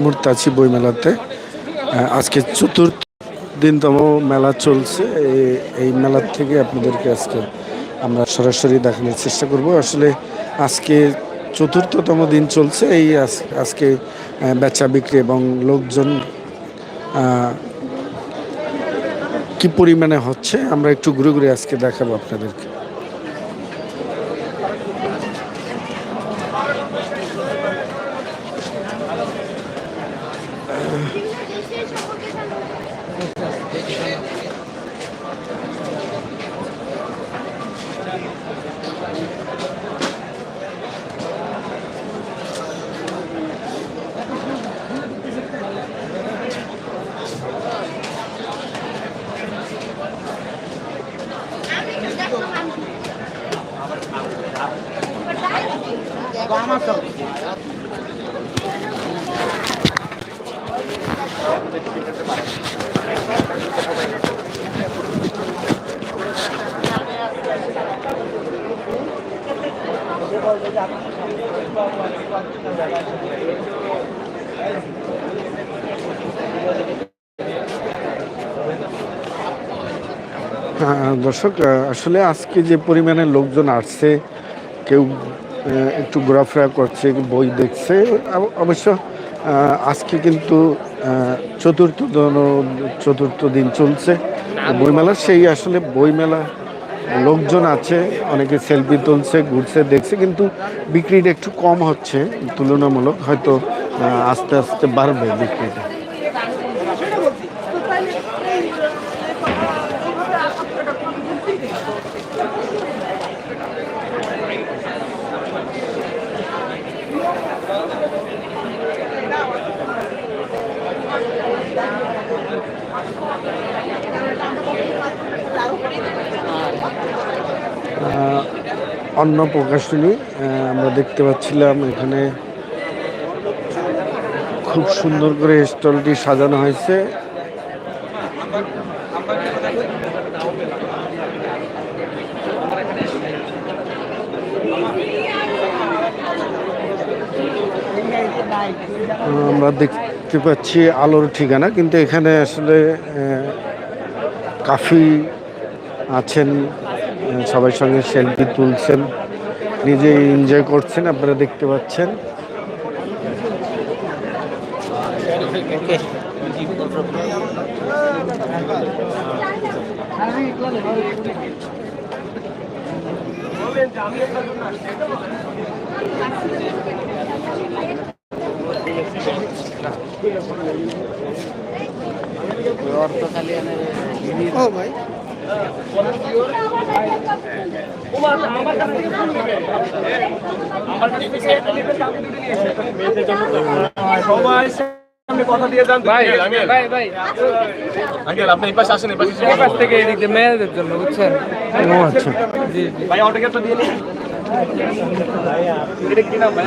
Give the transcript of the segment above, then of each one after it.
মুহূর্তে আছি বইমেলাতে। আজকে চতুর্থ দিনতম মেলা চলছে। এই মেলার থেকে আপনাদেরকে আজকে আমরা সরাসরি দেখানোর চেষ্টা করব। আসলে আজকে চতুর্থতম দিন চলছে। এই আজ- আজকে বেচা বিক্রি এবং লোকজন কি পরিমাণে হচ্ছে, আমরা একটু ঘুরে ঘুরে আজকে দেখাবো আপনাদেরকে। দর্শক আসলে আজকে যে পরিমাণে লোকজন আসছে, কেউ একটু ঘোরাফেরা করছে, বই দেখছে অবশ্য আজকে কিন্তু চতুর্থ চতুর্থ দিন চলছে। বইমেলার সেই আসলে বইমেলা লোকজন আছে, অনেকে সেলফি তুলছে, ঘুরছে, দেখছে, কিন্তু বিক্রিটা একটু কম হচ্ছে তুলনামূলক, হয়তো আস্তে আস্তে বাড়বে বিক্রিটা। অন্য প্রকাশনী আমরা দেখতে পাচ্ছিলাম এখানে খুব সুন্দর করে স্টলটি সাজানো হয়েছে। আমরা দেখতে পাচ্ছি আলোর ঠিকানা, কিন্তু এখানে আসলে কাফি আছেন সবার সঙ্গে সেলফি তুলছেন। নিজে এনজয় করছেন আপনারা দেখতে পাচ্ছেন। সবাই কথা দিয়ে যান। ভাই ভাই ভাই। আঙ্কেল আপনি এই পাশে আসেন এই পাশে এই পাশ থেকে এদিক দিয়ে মেয়েদের জন্য বুঝছেন? ও আচ্ছা। জি জি। ভাই অটোগ্রাফটা দিয়ে নিন। এটা কি নাম। ভাই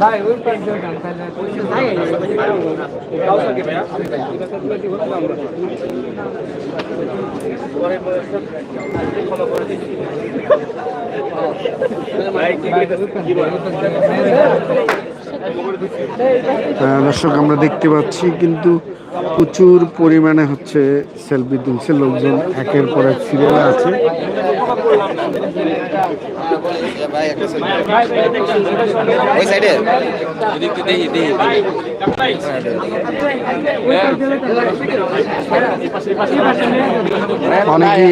ভাই ওই দর্শক আমরা দেখতে পাচ্ছি কিন্তু প্রচুর পরিমাণে হচ্ছে সেলফি তুলছে লোকজন একের পর এক সিরিয়ালে আছে। অনেকে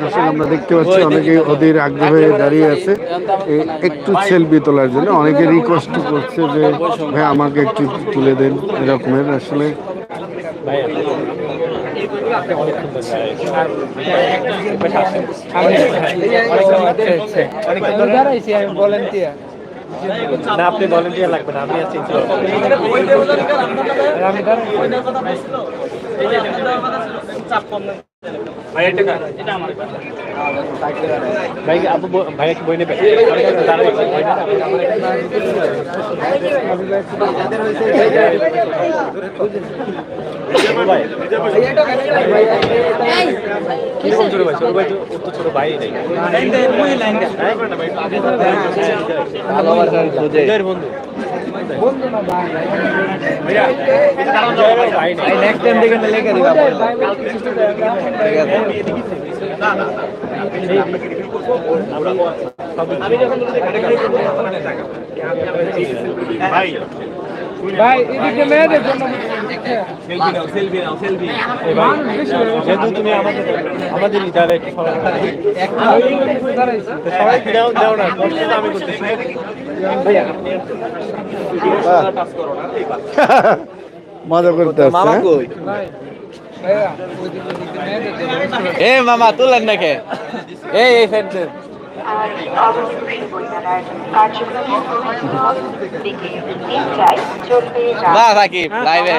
দর্শক আমরা দেখতে পাচ্ছি অনেকে ওদের আগ্রহে দাঁড়িয়ে আছে একটু সেলফি তোলার জন্য। অনেকে রিকোয়েস্ট করছে যে ভাই আমাকে একটু তুলে দেন। এরকমের আসলে ভলেন্টিয়ার না আপনি ভলেন্টিয়ার লাগবে আমি কম না ভাই এটা কার এটা আমার ভাই আবু ভাই কি বই নেবে? ছোট ভাই ছোট ভাই তো ছোট ভাই ভালোবাসার বন্ধু। ভাই এদিকে মেয়েদের জন্য যেহেতু তুমি আমাদের আমাদের সবাই না মজা মামা এ মামা তুলেন নাকি? এই এই ফেন্সের আর অবশ্যই বইমেলার কার্যক্রম দিকে তিনটায় চলবে লাইভে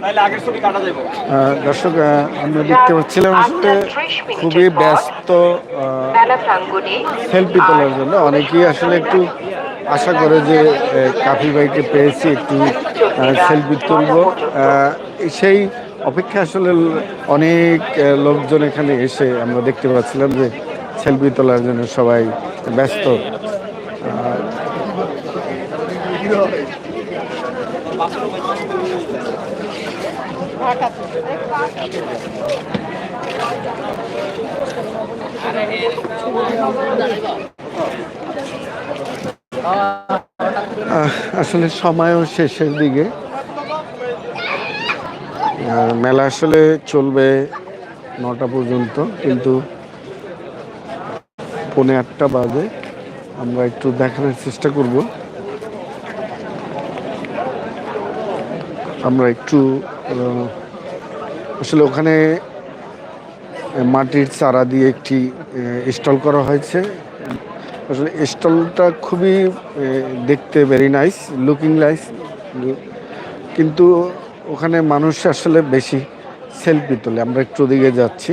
তাহলে আগের ছবি কাটা যাবে। আহ, দর্শক আমরা দেখতে পাচ্ছিলাম আসলে খুবই ব্যস্ত আহ, সেলফি তোলার জন্য। অনেকেই আসলে একটু আশা করে যে কাফি ভাইকে পেয়েছি একটু সেলফি তুলব। আহ, সেই অপেক্ষা আসলে অনেক লোকজন এখানে এসে আমরা দেখতে পাচ্ছিলাম যে সেলফি তোলার জন্য সবাই ব্যস্ত। আসলে সময়ও শেষের দিকে। মেলা আসলে চলবে নটা পর্যন্ত, কিন্তু পৌনে আটটা বাজে। আমরা একটু দেখানোর চেষ্টা করব। আমরা একটু আসলে ওখানে মাটির চারা দিয়ে একটি স্টল করা হয়েছে। আসলে স্টলটা খুবই দেখতে ভেরি নাইস লুকিং নাইস কিন্তু ওখানে মানুষ আসলে বেশি সেলফি তোলে। আমরা একটু দিকে যাচ্ছি।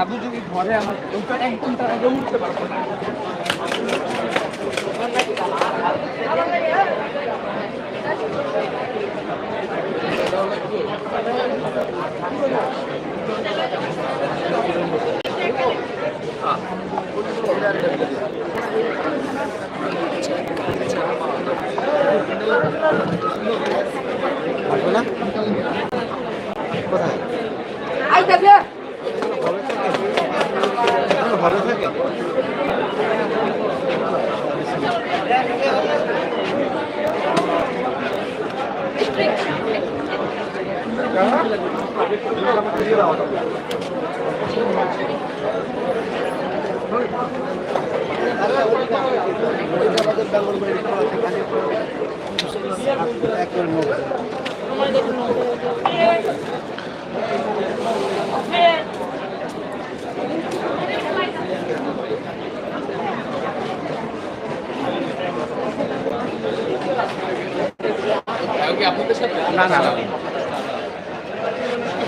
বাবু যদি ঘরে আমার ওইটার একদম আগে উঠতে পারব না আমাদের ব্যবহার করে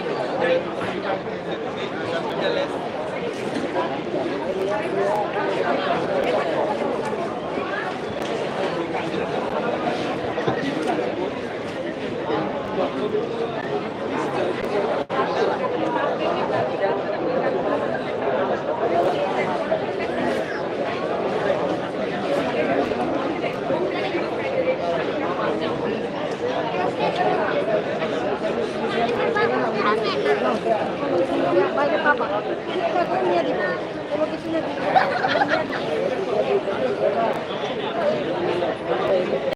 নিয়ে